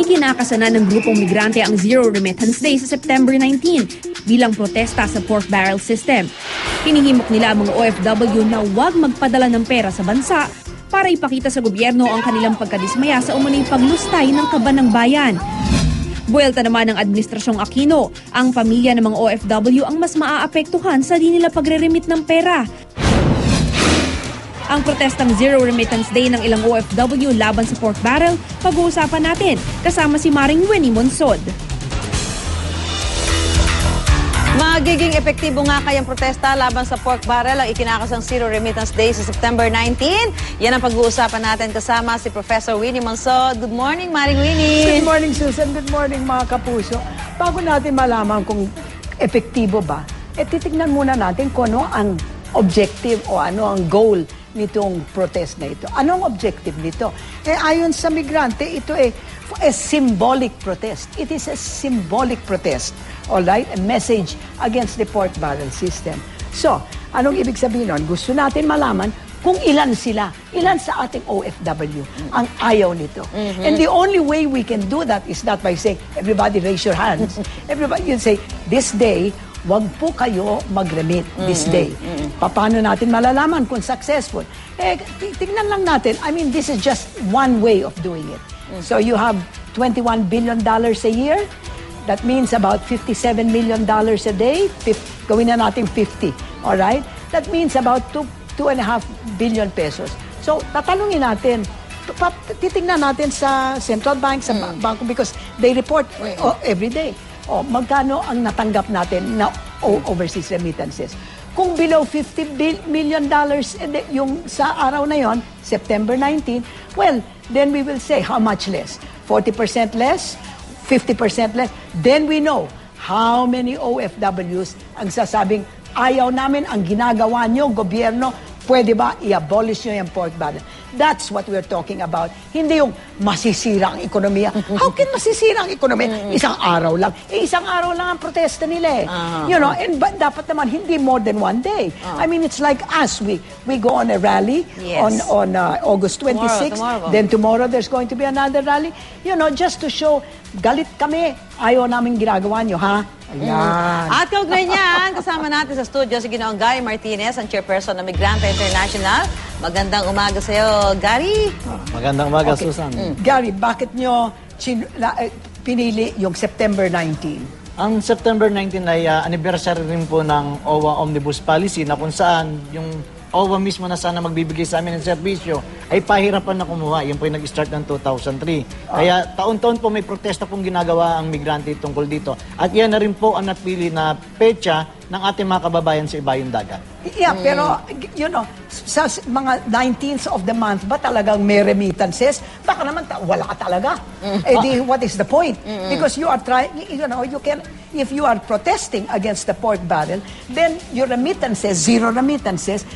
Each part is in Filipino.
Ikinakasana ng grupong migrante ang Zero Remittance Day sa September 19 bilang protesta sa pork barrel system. Hinihimok nila ang mga OFW na huwag magpadala ng pera sa bansa para ipakita sa gobyerno ang kanilang pagkadismaya sa umano'y paglustay ng kaban ng bayan. Buwelta naman ng Administrasyong Aquino, ang pamilya ng mga OFW ang mas maaapektuhan sa di nila pagre-remit ng pera. Ang protestang Zero Remittance Day ng ilang OFW laban sa pork barrel, pag-uusapan natin kasama si Maring Winnie Monsod. Magiging epektibo nga kayang protesta laban sa pork barrel ang ikinakasang Zero Remittance Day sa September 19. Yan ang pag-uusapan natin kasama si Professor Winnie Monsod. Good morning, Maring Winnie. Good morning, Susan. Good morning, mga kapuso. Bago natin malaman kung epektibo ba, eh titignan muna natin kung ano ang objective o ano ang goal nitong protest na ito. Anong objective nito? Eh ayon sa migrante, ito eh a symbolic protest. It is a symbolic protest. All right? A message against the pork barrel system. So, anong ibig sabihin nun? Gusto natin malaman kung ilan sila, ilan sa ating OFW ang ayaw nito. And the only way we can do that is not by saying, everybody raise your hands. everybody, you say, this day, wag po kayo mag-remit this day. Paano natin malalaman kung successful? Eh, ti- tignan lang natin. I mean, this is just one way of doing it. So you have 21 billion dollars a year. That means about 57 million dollars a day. Fif- gawin na natin 50. All right? That means about 2 two and a half billion pesos. So, tatanungin natin, titignan natin sa central bank, sa ba- bangko, because they report oh, every day. O, magkano ang natanggap natin na overseas remittances? Kung below 50 bil- million dollars day, yung sa araw na yon, September 19, well, then we will say how much less? 40% less? 50% less? Then we know how many OFWs ang sasabing ayaw namin ang ginagawa nyo, gobyerno, pwede ba i-abolish nyo yung pork barrel? That's what we're talking about. Hindi yung masisira ang ekonomiya. How can masisira ang ekonomiya? Isang araw lang. Eh, isang araw lang ang protesta nila eh. You know, and but dapat naman hindi more than one day. I mean, it's like us. We we go on a rally Yes. on on uh, August 26. tomorrow. Then tomorrow there's going to be another rally. You know, just to show, galit kami. Ayaw namin ginagawa nyo, ha? Ayan. At kaugnay niyan, kasama natin sa studio si Ginoong Gary Martinez, ang chairperson ng Migrante International. Magandang umaga sa iyo, Gary. Magandang umaga, Okay. Susan. Gary, bakit nyo chin- la- eh, pinili yung September 19? Ang September 19 ay ah, anniversary rin po ng OWA Omnibus Policy na kung saan yung OWA mismo na sana magbibigay sa amin ng serbisyo ay pahirapan na kumuha. Yan po yung nag-start ng 2003. Kaya taon-taon po may protesta pong ginagawa ang migrante tungkol dito. At yan na rin po ang napili na pecha ng ating mga kababayan sa ibayong dagat. Yeah, pero, you know, sa s- mga 19th of the month ba talagang may remittances? Baka naman ta- wala ka talaga. Eh di, what is the point? Because you are trying, you know, you can, if you are protesting against the pork barrel, then your remittances, zero remittances,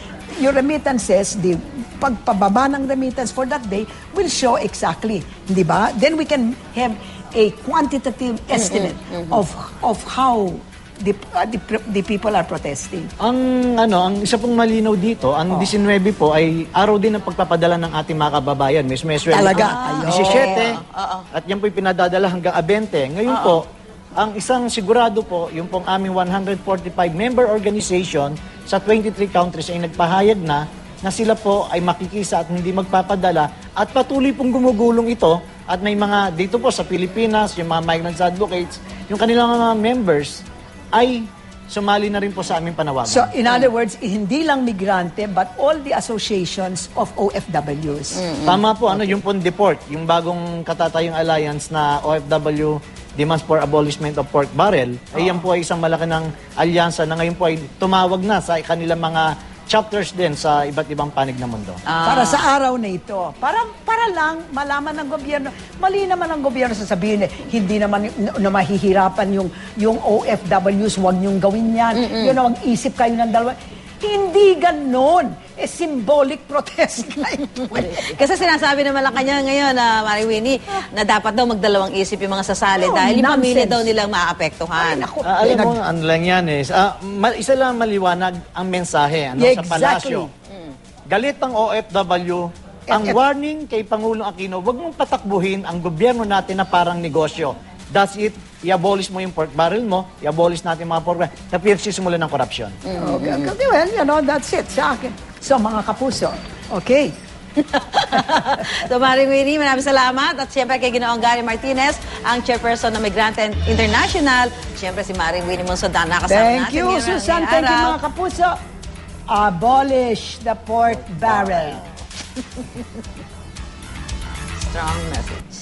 your remittances, the pagpababa ng remittance for that day will show exactly, di ba? Then we can have a quantitative estimate of of how the, uh, the, the people are protesting. Ang ano, ang isa pong malinaw dito, ang 19 po ay araw din ng pagpapadala ng ating mga kababayan. Miss Meswell. Talaga? Ayun. 17. At yan po'y pinadadala hanggang 20. Ngayon po, ang isang sigurado po, yung pong aming 145 member organization sa 23 countries ay nagpahayag na na sila po ay makikisa at hindi magpapadala at patuloy pong gumugulong ito at may mga dito po sa Pilipinas, yung mga migrants advocates, yung kanilang mga members ay sumali na rin po sa aming panawagan. So, in other words, hindi lang migrante, but all the associations of OFWs. Tama po, ano, yung pong deport, yung bagong katatayong alliance na OFW Demands for Abolishment of Pork Barrel, ay yan po ay isang malaki ng alyansa na ngayon po ay tumawag na sa kanilang mga chapters din sa iba't ibang panig ng mundo. Para sa araw na ito. Para, para lang malaman ng gobyerno. Mali naman ang gobyerno sasabihin eh, hindi naman n- na mahihirapan yung, yung OFWs, huwag niyong gawin yan. Yun na, mag-isip kayo ng dalawa. Hindi ganon. Eh, symbolic protest nga ito. eh. Kasi sinasabi naman lang kanya ngayon, na Mari Winnie, na dapat daw magdalawang isip yung mga sasali Oh, dahil yung pamilya nonsense. daw nilang Ay, maapektuhan. naku. Ah, alam mo, ano lang yan eh. Ma- isa lang maliwanag ang mensahe ano, Yeah, sa palasyo. exactly. Galit ang OFW Ang warning kay Pangulong Aquino, wag mong patakbuhin ang gobyerno natin na parang negosyo. That's it. I-abolish mo yung pork barrel mo, i-abolish natin yung mga pork barrel, na pinagsisimula ng korupsyon. Okay, okay, well, you know, that's it sa akin. So, mga kapuso, okay. So, Maring Winnie, maraming salamat. At siyempre kay Ginoong Gary Martinez, ang chairperson ng Migrante International. Siyempre si Maring Winnie Monsodan, nakasama Thank natin you, ngayong Susan. Thank you, mga kapuso. Abolish the pork barrel. Strong message.